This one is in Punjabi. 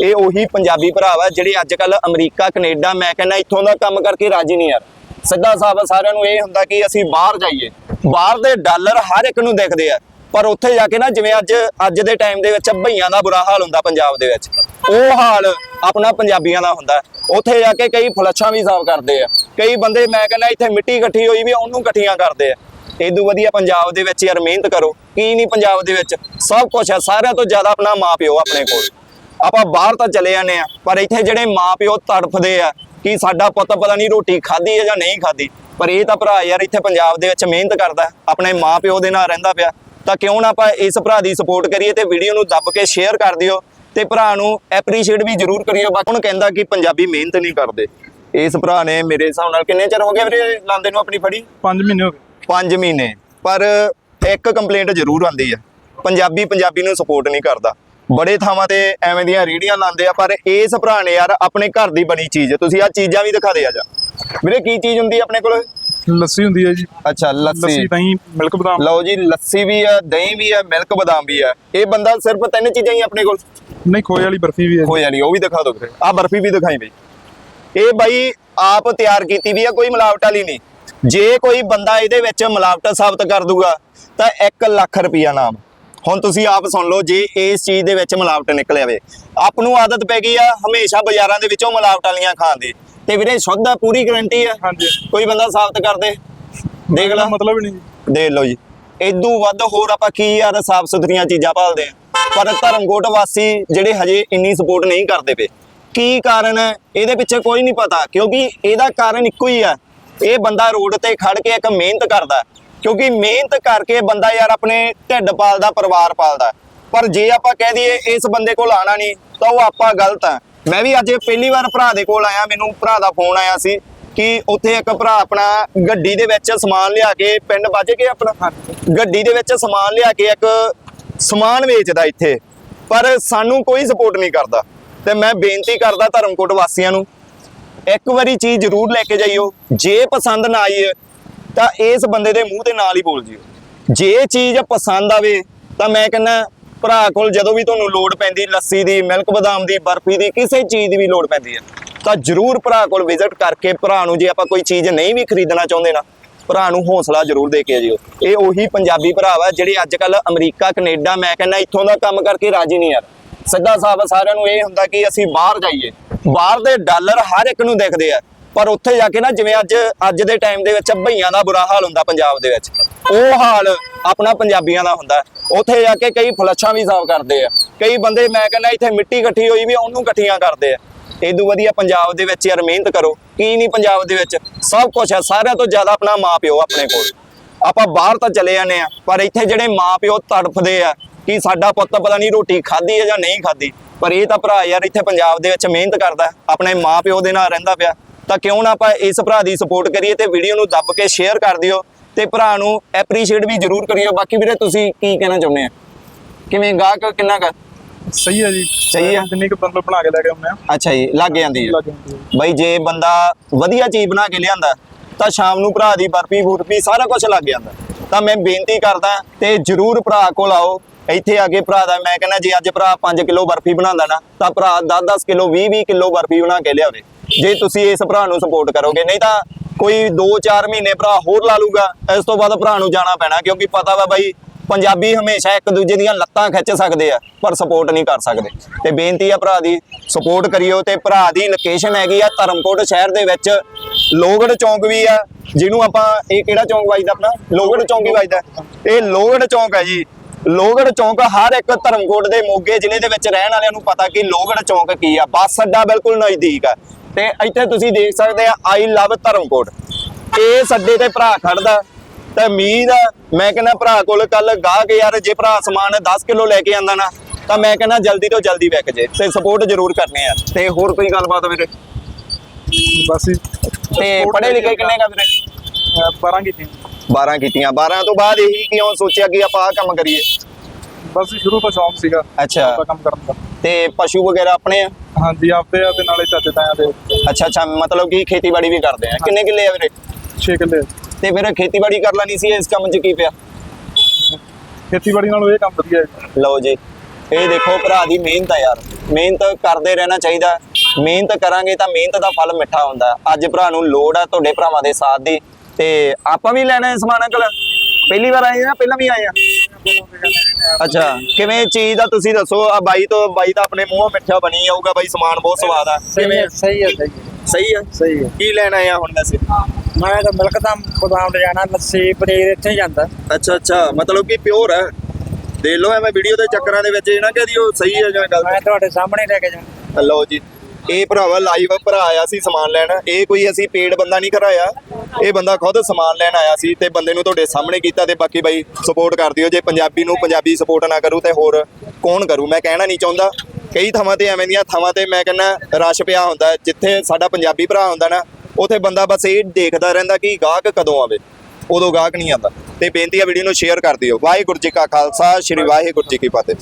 ਇਹ ਉਹੀ ਪੰਜਾਬੀ ਭਰਾ ਵਾ ਜਿਹੜੇ ਅੱਜ ਕੱਲ ਅਮਰੀਕਾ, ਕੈਨੇਡਾ, ਮੈਂ ਕਹਿੰਦਾ ਇੱਥੋਂ ਦਾ ਕੰਮ ਕਰਕੇ ਰਾਜੀ ਨਹੀਂ ਯਾਰ। ਸਿੱਧਾ ਸਾਹਿਬ ਸਾਰਿਆਂ ਨੂੰ ਇਹ ਹੁੰਦਾ ਕਿ ਅਸੀਂ ਬਾਹਰ ਜਾਈਏ। ਬਾਹਰ ਦੇ ਡਾਲਰ ਹਰ ਇੱਕ ਨੂੰ ਦਿਖਦੇ ਆ। ਪਰ ਉੱਥੇ ਜਾ ਕੇ ਨਾ ਜਿਵੇਂ ਅੱਜ ਅੱਜ ਦੇ ਟਾਈਮ ਦੇ ਵਿੱਚ ਭਈਆਂ ਦਾ ਬੁਰਾ ਹਾਲ ਹੁੰਦਾ ਪੰਜਾਬ ਦੇ ਵਿੱਚ। ਉਹ ਹਾਲ ਆਪਣਾ ਪੰਜਾਬੀਆਂ ਦਾ ਹੁੰਦਾ। ਉੱਥੇ ਜਾ ਕੇ ਕਈ ਫਲੱਛਾਂ ਵੀ ਸਾਫ਼ ਕਰਦੇ ਆ। ਕਈ ਬੰਦੇ ਮੈਂ ਕਹਿੰਦਾ ਇੱਥੇ ਮਿੱਟੀ ਇਕੱਠੀ ਹੋਈ ਵੀ ਉਹਨੂੰ ਇਕੱਠੀਆਂ ਕਰਦੇ ਆ। ਇਦੋਂ ਵਧੀਆ ਪੰਜਾਬ ਦੇ ਵਿੱਚ ਯਾਰ ਮਿਹਨਤ ਕਰੋ। ਕੀ ਨਹੀਂ ਪੰਜਾਬ ਦੇ ਵਿੱਚ? ਸਭ ਕੁਝ ਹੈ ਸਾਰਿਆਂ ਤੋਂ ਜ਼ਿਆਦਾ ਆਪਣਾ ਮਾਪਿਓ ਆਪਣੇ ਕੋਲ। ਆਪਾਂ ਬਾਹਰ ਤਾਂ ਚਲੇ ਜਾਂਦੇ ਆ ਪਰ ਇੱਥੇ ਜਿਹੜੇ ਮਾਪਿਓ ਤੜਫਦੇ ਆ ਕਿ ਸਾਡਾ ਪੁੱਤ ਪਤਾ ਨਹੀਂ ਰੋਟੀ ਖਾਧੀ ਹੈ ਜਾਂ ਨਹੀਂ ਖਾਧੀ ਪਰ ਇਹ ਤਾਂ ਭਰਾ ਯਾਰ ਇੱਥੇ ਪੰਜਾਬ ਦੇ ਵਿੱਚ ਮਿਹਨਤ ਕਰਦਾ ਆਪਣੇ ਮਾਪਿਓ ਦੇ ਨਾਲ ਰਹਿੰਦਾ ਪਿਆ ਤਾਂ ਕਿਉਂ ਨਾ ਆਪਾਂ ਇਸ ਭਰਾ ਦੀ ਸਪੋਰਟ ਕਰੀਏ ਤੇ ਵੀਡੀਓ ਨੂੰ ਦੱਬ ਕੇ ਸ਼ੇਅਰ ਕਰ ਦਿਓ ਤੇ ਭਰਾ ਨੂੰ ਐਪਰੀਸ਼ੀਏਟ ਵੀ ਜ਼ਰੂਰ ਕਰਿਓ ਬਾਕੀ ਹੁਣ ਕਹਿੰਦਾ ਕਿ ਪੰਜਾਬੀ ਮਿਹਨਤ ਨਹੀਂ ਕਰਦੇ। ਇਸ ਭਰਾ ਨੇ ਮੇਰੇ ਹਿਸਾਬ ਨਾਲ ਕਿੰਨੇ ਚਿਰ ਹੋ ਗਿਆ ਵੀਰੇ ਲਾਂਦੇ ਨੂੰ ਆਪਣੀ ਫੜੀ? 5 ਮਹੀਨੇ ਹੋ ਗਏ। 5 ਮਹੀਨੇ ਪਰ ਇੱਕ ਕੰਪਲੇਂਟ ਜ਼ਰੂਰ ਆਉਂਦੀ ਹੈ। ਪੰਜਾਬੀ ਪੰਜਾਬੀ ਨੂੰ ਸਪੋਰਟ ਨਹੀਂ ਕਰਦਾ। ਬੜੇ ਥਾਵਾਂ ਤੇ ਐਵੇਂ ਦੀਆਂ ਰੀੜੀਆਂ ਲਾਉਂਦੇ ਆ ਪਰ ਇਸ ਭਰਾ ਨੇ ਯਾਰ ਆਪਣੇ ਘਰ ਦੀ ਬਣੀ ਚੀਜ਼। ਤੁਸੀਂ ਆ ਚੀਜ਼ਾਂ ਵੀ ਦਿਖਾ ਦੇ ਆ ਜਾ। ਵੀਰੇ ਕੀ ਚੀਜ਼ ਹੁੰਦੀ ਆਪਣੇ ਕੋਲ? ਲੱਸੀ ਹੁੰਦੀ ਹੈ ਜੀ। ਅੱਛਾ ਲੱਸੀ। ਲੱਸੀ ਦਹੀਂ ਮਿਲਕ ਬਦਾਮ। ਲਓ ਜੀ ਲੱਸੀ ਵੀ ਆ ਦਹੀਂ ਵੀ ਆ ਮਿਲਕ ਬਦਾਮ ਵੀ ਆ। ਇਹ ਬੰਦਾ ਸਿਰਫ ਤਿੰਨ ਚੀਜ਼ਾਂ ਹੀ ਆਪਣੇ ਕੋਲ? ਨਹੀਂ ਖੋਏ ਵਾਲੀ ਬਰਫੀ ਵੀ ਹੈ ਹੋ ਜਾਣੀ ਉਹ ਵੀ ਦਿਖਾ ਦਿਓ ਵੀਰੇ। ਆ ਬਰਫੀ ਵੀ ਦਿਖਾਈ ਬਈ। ਇਹ ਬਾਈ ਆਪ ਤਿਆਰ ਕੀਤੀ ਵੀ ਆ ਕੋਈ ਮਿਲਾਵਟ ਵਾਲੀ ਨਹੀਂ। ਜੇ ਕੋਈ ਬੰਦਾ ਇਹਦੇ ਵਿੱਚ ਮਿਲਾਵਟ ਸਾਬਤ ਕਰ ਦੂਗਾ ਤਾਂ 1 ਲੱਖ ਰੁਪਿਆ ਨਾਮ। ਹੁਣ ਤੁਸੀਂ ਆਪ ਸੁਣ ਲਓ ਜੇ ਇਸ ਚੀਜ਼ ਦੇ ਵਿੱਚ ਮਿਲਾਵਟ ਨਿਕਲ ਆਵੇ। ਆਪ ਨੂੰ ਆਦਤ ਪੈ ਗਈ ਆ ਹਮੇਸ਼ਾ ਬਾਜ਼ਾਰਾਂ ਦੇ ਵਿੱਚੋਂ ਮਿਲਾਵਟ ਵਾਲੀਆਂ ਖਾਣ ਦੀ। ਤੇ ਵੀਰੇ ਸ਼ੁੱਧ ਆ ਪੂਰੀ ਗਾਰੰਟੀ ਆ? ਹਾਂਜੀ। ਕੋਈ ਬੰਦਾ ਸਾਬਤ ਕਰ ਦੇ। ਦੇਖ ਲਾ। ਮਤਲਬ ਨਹੀਂ। ਜੀ ਦੇਖ ਲਓ ਜੀ। ਇਦੋਂ ਵੱਧ ਹੋਰ ਆਪਾਂ ਕੀ ਯਾਰ ਸਾਫ਼ ਸੁਥਰੀਆਂ ਚੀਜ਼ਾਂ ਭਾਲਦੇ ਆ। ਪਰ ਧਰਮਕੋਟ ਵਾਸੀ ਜਿਹੜੇ ਹਜੇ ਇੰਨੀ ਸਪੋਰਟ ਨਹੀਂ ਕਰਦੇ ਪਏ। ਕੀ ਕਾਰਨ ਹੈ ਇਹਦੇ ਪਿੱਛੇ ਕੋਈ ਨਹੀਂ ਪਤਾ। ਕਿਉਂਕਿ ਇਹਦਾ ਕਾਰਨ ਇੱਕੋ ਹੀ ਆ। ਇਹ ਬੰਦਾ ਰੋਡ ਤੇ ਖੜ ਕੇ ਇੱਕ ਮਿਹਨਤ ਕਰਦਾ। ਕਿਉਂਕਿ ਮਿਹਨਤ ਕਰਕੇ ਬੰਦਾ ਯਾਰ ਆਪਣੇ ਢਿੱਡ ਪਾਲਦਾ, ਪਰਿਵਾਰ ਪਾਲਦਾ। ਪਰ ਜੇ ਆਪਾਂ ਕਹਿ ਦਈਏ ਇਸ ਬੰਦੇ ਕੋਲ ਆਣਾ ਨਹੀਂ, ਤਾਂ ਉਹ ਆਪਾਂ ਗਲਤ ਆ। ਮੈਂ ਵੀ ਅੱਜ ਪਹਿਲੀ ਵਾਰ ਭਰਾ ਦੇ ਕੋਲ ਆਇਆ, ਮੈਨੂੰ ਭਰਾ ਦਾ ਫੋਨ ਆਇਆ ਸੀ ਕਿ ਉੱਥੇ ਇੱਕ ਭਰਾ ਆਪਣਾ ਗੱਡੀ ਦੇ ਵਿੱਚ ਸਮਾਨ ਲਿਆ ਕੇ ਪਿੰਡ ਵੱਜ ਕੇ ਆਪਣਾ। ਗੱਡੀ ਦੇ ਵਿੱਚ ਸਮਾਨ ਲਿਆ ਕੇ ਇੱਕ ਸਮਾਨ ਵੇਚਦਾ ਇੱਥੇ, ਪਰ ਸਾਨੂੰ ਕੋਈ ਸਪੋਰਟ ਨਹੀਂ ਕਰਦਾ। ਤੇ ਮੈਂ ਬੇਨਤੀ ਕਰਦਾ ਧਰਮਕੋਟ ਵਾਸੀਆਂ ਨੂੰ, ਇੱਕ ਵਾਰੀ ਚੀਜ਼ ਜ਼ਰੂਰ ਲੈ ਕੇ ਜਾਈਓ। ਜੇ ਪਸੰਦ ਨਾ ਆਈ ਤਾਂ ਇਸ ਬੰਦੇ ਦੇ ਮੂੰਹ ਤੇ ਨਾਲ ਹੀ ਬੋਲ ਜਿਓ ਜੇ ਚੀਜ਼ ਪਸੰਦ ਆਵੇ, ਤਾਂ ਮੈਂ ਕਹਿੰਦਾ, ਭਰਾ ਕੋਲ ਜਦੋਂ ਵੀ ਤੁਹਾਨੂੰ ਲੋੜ ਪੈਂਦੀ, ਲੱਸੀ ਦੀ, ਮਿਲਕ ਬਦਾਮ ਦੀ, ਬਰਫੀ ਦੀ, ਕਿਸੇ ਚੀਜ਼ ਦੀ ਵੀ ਲੋੜ ਪੈਂਦੀ ਹੈ ਤਾਂ ਜ਼ਰੂਰ ਭਰਾ ਕੋਲ ਵਿਜ਼ਿਟ ਕਰਕੇ ਭਰਾ ਨੂੰ ਜੇ ਆਪਾਂ ਕੋਈ ਚੀਜ਼ ਨਹੀਂ ਵੀ ਖਰੀਦਣਾ ਚਾਹੁੰਦੇ ਨਾ, ਭਰਾ ਨੂੰ ਹੌਸਲਾ ਜ਼ਰੂਰ ਦੇ ਕੇ ਜਿਓ ਇਹ ਉਹੀ ਪੰਜਾਬੀ ਭਰਾ ਵਾ ਜਿਹੜੇ ਅੱਜ ਕੱਲ ਅਮਰੀਕਾ, ਕੈਨੇਡਾ, ਮੈਂ ਕਹਿੰਦਾ ਇੱਥੋਂ ਦਾ ਕੰਮ ਕਰਕੇ ਰਾਜੀ ਨਹੀਂ ਯਾਰ ਸਿੱਧਾ ਸਾਬ ਸਾਰਿਆਂ ਨੂੰ ਇਹ ਹੁੰਦਾ ਕਿ ਅਸੀਂ ਬਾਹਰ ਜਾਈਏ। ਬਾਹਰ ਦੇ ਡਾਲਰ ਹਰ ਇੱਕ ਨੂੰ ਦਿਖਦੇ ਆ। ਪਰ ਉੱਥੇ ਜਾ ਕੇ ਨਾ ਜਿਵੇਂ ਅੱਜ ਅੱਜ ਦੇ ਟਾਈਮ ਦੇ ਵਿੱਚ ਭਈਆਂ ਦਾ ਬੁਰਾ ਹਾਲ ਹੁੰਦਾ ਪੰਜਾਬ ਦੇ ਵਿੱਚ। ਉਹ ਹਾਲ ਆਪਣਾ ਪੰਜਾਬੀਆਂ ਦਾ ਹੁੰਦਾ। ਉੱਥੇ ਜਾ ਕੇ ਕਈ ਫਲੱਛਾਂ ਵੀ ਸਾਫ਼ ਕਰਦੇ ਆ। ਕਈ ਬੰਦੇ ਮੈਂ ਕਹਿੰਦਾ ਇੱਥੇ ਮਿੱਟੀ ਇਕੱਠੀ ਹੋਈ ਵੀ ਉਹਨੂੰ ਇਕੱਠੀਆਂ ਕਰਦੇ ਆ। ਇਦੋਂ ਵਧੀਆ ਪੰਜਾਬ ਦੇ ਵਿੱਚ ਯਾਰ ਮਿਹਨਤ ਕਰੋ। ਕੀ ਨਹੀਂ ਪੰਜਾਬ ਦੇ ਵਿੱਚ? ਸਭ ਕੁਝ ਹੈ ਸਾਰਿਆਂ ਤੋਂ ਜ਼ਿਆਦਾ ਆਪਣਾ ਮਾਪਿਓ ਆਪਣੇ ਕੋਲ। ਆਪਾਂ ਬਾਹਰ ਤਾਂ ਚਲੇ ਜਾਂਦੇ ਆ, ਪਰ ਇੱਥੇ ਜਿਹੜੇ ਮਾਪਿਓ ਤੜਫਦੇ ਆ ਕਿ ਸਾਡਾ ਪੁੱਤ ਪਤਾ ਨਹੀਂ ਰੋਟੀ ਖਾਧੀ ਹੈ ਜਾਂ ਨਹੀਂ ਖਾਧੀ, ਪਰ ਇਹ ਤਾਂ ਭਰਾ ਯਾਰ ਇੱਥੇ ਪੰਜਾਬ ਦੇ ਵਿੱਚ ਮਿਹਨਤ ਕਰਦਾ। ਆਪਣੇ ਮਾਪਿਓ ਦੇ ਨਾਲ ਰਹਿੰਦਾ ਪਿਆ। ਤਾਂ ਕਿਉਂ ਨਾ ਆਪਾਂ ਇਸ ਭਰਾ ਦੀ ਸਪੋਰਟ ਕਰੀਏ ਤੇ ਵੀਡੀਓ ਨੂੰ ਦੱਬ ਕੇ ਸ਼ੇਅਰ ਕਰ ਦਿਓ ਤੇ ਭਰਾ ਨੂੰ ਐਪਰੀਸ਼ੀਏਟ ਵੀ ਜ਼ਰੂਰ ਕਰਿਓ। ਬਾਕੀ ਵੀਰੇ ਤੁਸੀਂ ਕੀ ਕਹਿਣਾ ਚਾਹੁੰਦੇ ਆ? ਕਿਵੇਂ ਗਾਹਕ ਕਿੰਨਾ ਕੁ? ਸਹੀ ਹੈ ਜੀ। ਸਹੀ ਹੈ। ਜਿੰਨੀ ਕੁ ਬੰਦਲ ਬਣਾ ਕੇ ਲੈ ਕੇ ਆਉਂਦੇ ਆ ਅੱਛਾ ਜੀ ਲੱਗ ਜਾਂਦੀ ਹੈ। ਲੱਗ ਜਾਂਦੀ ਹੈ ਬਈ ਜੇ ਬੰਦਾ ਵਧੀਆ ਚੀਜ਼ ਬਣਾ ਕੇ ਲਿਆਂਦਾ ਤਾਂ ਸ਼ਾਮ ਨੂੰ ਭਰਾ ਦੀ ਬਰਫੀ ਬੁਰਫੀ ਸਾਰਾ ਕੁਝ ਲੱਗ ਜਾਂਦਾ। ਤਾਂ ਮੈਂ ਬੇਨਤੀ ਕਰਦਾ ਤੇ ਜਰੂਰ ਭਰਾ ਕੋਲ ਆਓ। ਇੱਥੇ ਆ ਕੇ ਭਰਾ ਦਾ, ਮੈਂ ਕਹਿੰਦਾ ਜੇ ਅੱਜ ਭਰਾ 5 ਕਿਲੋ ਬਰਫੀ ਬਣਾਉਂਦਾ ਨਾ, ਤਾਂ ਭਰਾ 10-10 ਕਿਲੋ 20-20 ਕਿਲੋ ਬਰਫੀ ਬਣਾ ਕੇ ਲਿਆਵੇ। ਜੇ ਤੁਸੀਂ ਇਸ ਭਰਾ ਨੂੰ ਸਪੋਰਟ ਕਰੋਗੇ, ਨਹੀਂ ਤਾਂ ਕੋਈ 2-4 ਮਹੀਨੇ ਭਰਾ ਹੋਰ ਲਾ ਲੂਗਾ, ਇਸ ਤੋਂ ਬਾਅਦ ਭਰਾ ਨੂੰ ਜਾਣਾ ਪੈਣਾ, ਕਿਉਂਕਿ ਪਤਾ ਵਾ ਬਾਈ ਪੰਜਾਬੀ ਹਮੇਸ਼ਾ ਇੱਕ ਦੂਜੇ ਦੀਆਂ ਲੱਤਾਂ ਖਿੱਚ ਸਕਦੇ ਆ, ਪਰ ਸਪੋਰਟ ਨਹੀਂ ਕਰ ਸਕਦੇ। ਤੇ ਬੇਨਤੀ ਆ ਭਰਾ ਦੀ ਸਪੋਰਟ ਕਰਿਓ ਤੇ ਭਰਾ ਦੀ ਲੋਕੇਸ਼ਨ ਹੈਗੀ ਆ ਧਰਮਕੋਟ ਸ਼ਹਿਰ ਦੇ ਵਿੱਚ। ਲੋਗੜ ਚੌਂਕ ਵੀ ਆ, ਜਿਹਨੂੰ ਆਪਾਂ ਇਹ ਕਿਹੜਾ ਚੌਂਕ ਵੱਜਦਾ ਆਪਣਾ? ਲੋਗੜ ਚੌਂਕ ਹੀ ਵੱਜਦਾ। ਇਹ ਲੋਗੜ ਚੌਂਕ ਹੈ ਜੀ। ਲੋਗੜ ਚੌਂਕ ਹਰ ਇੱਕ ਧਰਮਕੋਟ ਦੇ ਮੋਗੇ ਜ਼ਿਲ੍ਹੇ ਦੇ ਵਿੱਚ ਰਹਿਣ ਵਾਲਿਆਂ ਨੂੰ ਪਤਾ ਕਿ ਲੋਗੜ ਚੌਂਕ ਕੀ ਆ। ਬੱਸ ਅੱਡਾ ਬਿਲਕੁਲ ਨਜ਼ਦੀਕ ਆ। ਤੇ ਇੱਥੇ ਤੁਸੀਂ ਦੇਖ ਸਕਦੇ ਆ ਆਈ ਲਵ ਧਰਮਕੋਟ। ਇਹ ਅੱਡੇ ਤੇ ਭਰਾ ਖੜਦਾ। ਤੇ ਉਮੀਦ ਮੈਂ ਕਹਿੰਦਾ ਭਰਾ ਕੋਲ ਕੱਲ ਗਾਹਕ ਯਾਰ ਜੇ ਭਰਾ ਸਮਾਨ 10 ਕਿਲੋ ਲੈ ਕੇ ਆਂਦਾ ਨਾ ਤਾਂ ਮੈਂ ਕਹਿੰਦਾ ਜਲਦੀ ਤੋਂ ਜਲਦੀ ਵਿਕ ਜੇ। ਤੇ ਸਪੋਰਟ ਜ਼ਰੂਰ ਕਰਨੀ ਆ। ਤੇ ਹੋਰ ਕੋਈ ਗੱਲਬਾਤ ਵੀਰੇ? ਬਸ ਤੇ ਪੜ੍ਹੇ ਲਿਖੇ ਕਿੰਨੇ ਕਾ ਵੀਰੇ? 12 ਕੀਤੀ 12 ਕੀਤੀਆਂ। 12 ਤੋਂ ਬਾਅਦ ਇਹੀ ਕਿਉਂ ਸੋਚਿਆ ਕਿ ਆਪਾਂ ਆਹ ਕੰਮ ਕਰੀਏ? ਬਸ ਸ਼ੁਰੂ ਤੋਂ ਸ਼ੌਂਕ ਸੀਗਾ। ਅੱਛਾ। ਕੰਮ ਕਰਨ ਦਾ। ਤੇ ਪਸ਼ੂ ਵਗੈਰਾ ਆਪਣੇ ਆ? ਹਾਂਜੀ ਆਪਦੇ ਆ ਤੇ ਨਾਲੇ ਚਾਚੇ ਤਾਇਆਂ ਦੇ। ਅੱਛਾ ਅੱਛਾ ਮਤਲਬ ਕਿ ਖੇਤੀਬਾੜੀ ਵੀ ਕਰਦੇ ਆ। ਕਿੰਨੇ ਕਿੱਲੇ ਆ ਵੀਰੇ? 6 ਕਿੱਲੇ। ਤੇ ਫਿਰ ਖੇਤੀਬਾੜੀ ਕਰ ਲੈਣੀ ਸੀ ਇਸ ਕੰਮ 'ਚ ਕੀ ਪਿਆ? ਖੇਤੀਬਾੜੀ ਨਾਲੋਂ ਇਹ ਕੰਮ ਵਧੀਆ ਹੈ। ਲਓ ਜੀ। ਇਹ ਦੇਖੋ ਭਰਾ ਦੀ ਮਿਹਨਤ ਆ ਯਾਰ। ਮਿਹਨਤ ਕਰਦੇ ਰਹਿਣਾ ਚਾਹੀਦਾ। ਮਿਹਨਤ ਕਰਾਂਗੇ ਤਾਂ ਮਿਹਨਤ ਦਾ ਫਲ ਮਿੱਠਾ ਹੁੰਦਾ। ਅੱਜ ਭਰਾ ਨੂੰ ਲੋੜ ਆ ਤੁਹਾਡੇ ਭਰਾਵਾਂ ਦੇ ਸਾਥ ਦੀ। ਤੇ ਆਪਾਂ ਵੀ ਲੈਣਾ ਹੈ ਸਮਾਨ ਅੰਕਲ? ਪਹਿਲੀ ਵਾਰ ਆਏ ਆ ਪਹਿਲਾਂ ਵੀ ਆਏ ਆ? ਅੱਛਾ ਕਿਵੇਂ ਚੀਜ਼ ਦਾ ਤੁਸੀਂ ਦੱਸੋ? ਆ ਬਾਈ ਤੋਂ ਬਾਈ ਤਾਂ ਆਪਣੇ ਮੂੰਹੋਂ ਮਿੱਠਾ ਬਣੀ ਜਾਊਗਾ ਬਾਈ ਸਮਾਨ ਬਹੁਤ ਸਵਾਦ ਆ। ਹੈ ਸਹੀ ਹੈ ਸਹੀ ਹੈ। ਸਹੀ ਆ? ਸਹੀ ਹੈ। ਕੀ ਲੈਣ ਆ ਹੁਣ ਵੈਸੇ? ਮੈਂ ਤਾਂ ਮਿਲਕ ਦਾ ਬਦਾਮ ਲੈ ਜਾਣਾ ਲੱਸੀ ਪਨੀਰ ਇੱਥੇ ਜਾਂਦਾ। ਅੱਛਾ ਅੱਛਾ ਮਤਲਬ ਕਿ ਪਿਓਰ ਹੈ ਦੇਖ ਲਓ ਐਵੇਂ ਵੀਡੀਓ ਦੇ ਚੱਕਰਾਂ ਦੇ ਵਿੱਚ ਇਹ ਨਾ ਕਹਦੀ ਉਹ ਸਹੀ ਹੈ ਜਾਂ ਗਲਤ। ਮੈਂ ਤੁਹਾਡੇ ਸਾਹਮਣੇ ਲੈ ਕੇ ਜਾਣਾ। ਲਓ ਜੀ। ਇਹ ਭਰਾਵਾ ਲਾਈਵ ਭਰਾ ਆਇਆ ਸੀ ਸਮਾਨ ਲੈਣ। ਇਹ ਕੋਈ ਅਸੀਂ ਪੇਡ ਬੰਦਾ ਨਹੀਂ ਕਰਾਇਆ। ਇਹ ਬੰਦਾ ਖੁਦ ਸਮਾਨ ਲੈਣ ਆਇਆ ਸੀ ਤੇ ਬੰਦੇ ਨੂੰ ਤੁਹਾਡੇ ਸਾਹਮਣੇ ਕੀਤਾ ਤੇ ਬਾਕੀ ਬਾਈ ਸਪੋਰਟ ਕਰ ਦਿਓ। ਜੇ ਪੰਜਾਬੀ ਨੂੰ ਪੰਜਾਬੀ ਸਪੋਰਟ ਨਾ ਕਰੂ ਤੇ ਹੋਰ ਕੌਣ ਕਰੂ? ਮੈਂ ਕਹਿਣਾ ਨਹੀਂ ਚਾਹੁੰਦਾ। ਕਈ ਥਾਵਾਂ ਤੇ ਐਵੇਂ ਦੀਆਂ ਥਾਵਾਂ ਤੇ ਮੈਂ ਕਹਿੰਦਾ ਰਸ਼ ਪਿਆ ਹੁੰਦਾ। ਜਿੱਥੇ ਸਾਡਾ ਪੰਜਾਬੀ ਭਰਾ ਹੁੰਦਾ ਨਾ, ਉਥੇ ਬੰਦਾ ਬਸ ਇਹ ਦੇਖਦਾ ਰਹਿੰਦਾ ਕਿ ਗਾਹਕ ਕਦੋਂ ਆਵੇ। ਉਦੋਂ ਗਾਹਕ ਨਹੀਂ ਆਉਂਦਾ। ਤੇ ਬੇਨਤੀ ਆ ਵੀਡੀਓ ਨੂੰ ਸ਼ੇਅਰ ਕਰ ਦਿਓ। ਵਾਹਿਗੁਰੂ ਜੀ ਕਾ ਖਾਲਸਾ, ਸ੍ਰੀ ਵਾਹਿਗੁਰੂ ਜੀ ਕੀ ਫਤਿਹ।